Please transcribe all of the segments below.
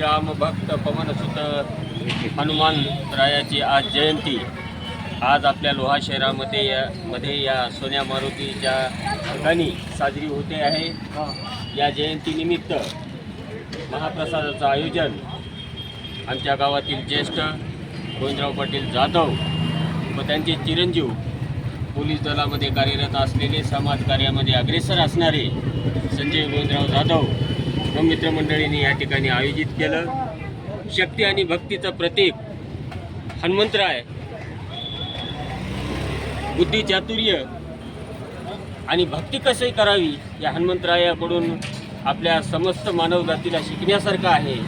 श्रीराम भक्त पवनसुत हनुमान रायाची आज जयंती. आज आपल्या लोहा शहरामध्ये या मध्ये या सोन्या मारुतीच्या ठिकाणी साजरी होते आहे. या जयंतीनिमित्त महाप्रसादाचं आयोजन आमच्या गावातील ज्येष्ठ गोविंदराव पाटील जाधव व त्यांचे चिरंजीव पोलीस दलामध्ये कार्यरत असलेले समाज कार्यामध्ये अग्रेसर असणारे संजय गोविंदराव जाधव मित्रमंडळींनी या ठिकाणी आयोजित केलं. शक्ती आणि भक्तीचं प्रतीक हनुमंतराय बुद्धी चातुर्य आणि भक्ती कशी करावी या हनुमंतरायाकडून आपल्या समस्त मानवजातीला शिकण्यासारखं आहे.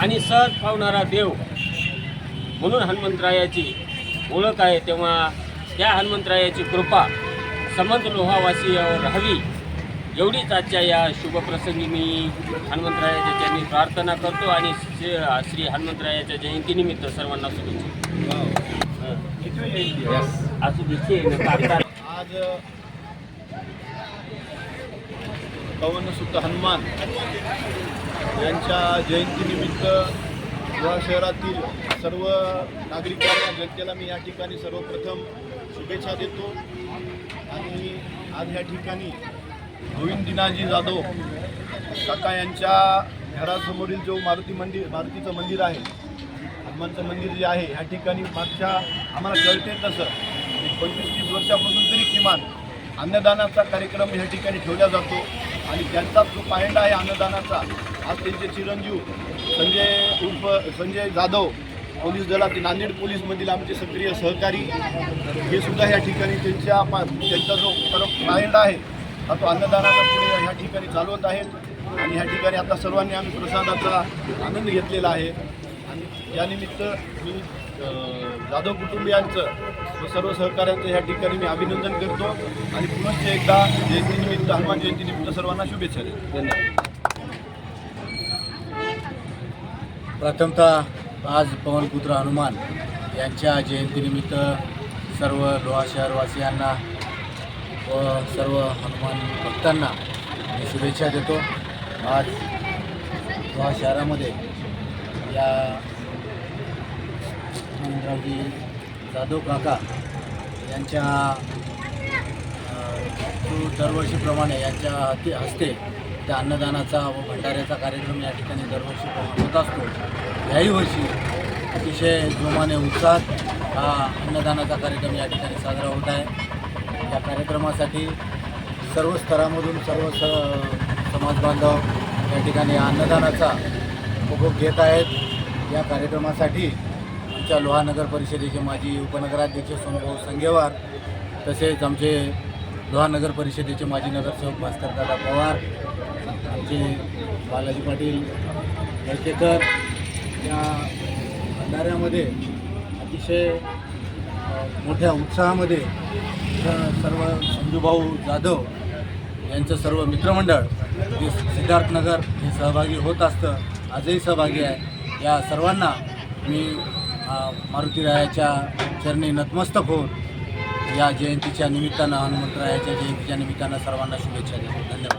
आणि सहज पावणारा देव म्हणून हनुमंतरायाची ओळख आहे तेव्हा त्या हनुमंतरायाची कृपा समंत लोहावासीयावर राहावी. एवढीच आजच्या या शुभप्रसंगी मी हनुमंतरायाच्या चरणी प्रार्थना करतो आणि श्री हनुमंतरायाच्या जयंतीनिमित्त सर्वांना शुभेच्छा. असू दिसते आज पवनसुत हनुमान यांच्या जयंतीनिमित्त या शहरातील सर्व नागरिकांना जनतेला मी या ठिकाणी सर्वप्रथम शुभेच्छा देतो. आणि आज या ठिकाणी गोविंद दिनाजी जाधव काका यांच्या घरासमोरील जो मारुती मंदिर मारुतीचं मंदिर आहे हनुमानचं मंदिर जे आहे ह्या ठिकाणी मागच्या आम्हाला कळते तसं पंचवीस तीस वर्षापासून तरी किमान अन्नदानाचा कार्यक्रम ह्या ठिकाणी ठेवला जातो आणि त्यांचा जो पायंडा आहे अन्नदानाचा आज त्यांचे चिरंजीव संजय उर्फ संजय जाधव पोलीस दलातील नांदेड पोलीसमधील आमचे सक्रिय सहकारी हे सुद्धा या ठिकाणी त्यांच्या पा त्यांचा जो परम पायंडा आहे हा तो अन्नदानाचा पुढे ह्या ठिकाणी चालवत आहेत. आणि ह्या ठिकाणी आता सर्वांनी आम्ही प्रसादाचा आनंद घेतलेला आहे. आणि यानिमित्त मी जाधव कुटुंबियांचं व सर्व सहकाऱ्यांचं ह्या ठिकाणी मी अभिनंदन करतो. आणि पुनश्च एकदा जयंतीनिमित्त हनुमान जयंतीनिमित्त सर्वांना शुभेच्छा देतो. धन्यवाद. प्रथमतः आज पवनपुत्र हनुमान यांच्या जयंतीनिमित्त सर्व लोहा शहरवासियांना व सर्व हनुमान भक्तांना मी शुभेच्छा देतो. आज या शहरामध्ये या हनुमंतरावजी जाधव काका यांच्या दरवर्षीप्रमाणे यांच्या हस्ते हस्ते त्या अन्नदानाचा व भंडाऱ्याचा कार्यक्रम या ठिकाणी दरवर्षी होत असतो. याही वर्षी अतिशय जोमाने उत्साहात हा अन्नदानाचा कार्यक्रम या ठिकाणी साजरा होत आहे. या कार्यक्रमासाठी सर्व स्तरामधून सर्व स समाज बांधव या ठिकाणी अन्नदानाचा उपभोग घेत आहेत. या कार्यक्रमासाठी आमच्या लोहा नगर परिषदेचे माजी उपनगराध्यक्ष सोनभाऊ संगेवार तसेच आमचे लोहा नगर परिषदेचे माजी नगरसेवक भास्करदादा पवार आमचे बालाजी पाटील वैकेकर या भंडाऱ्यामध्ये अतिशय मोठ्या उत्साहामध्ये स- सर्व संजूभाऊ जाधव यांचं सर्व मित्रमंडळ जे सिद्धार्थनगर हे सहभागी होत असतं आजही सहभागी आहे. या सर्वांना मी मारुतीरायाच्या चरणी नतमस्तक होऊन या जयंतीच्या निमित्तानं हनुमंतरायाच्या जयंतीच्या निमित्तानं सर्वांना शुभेच्छा देतो.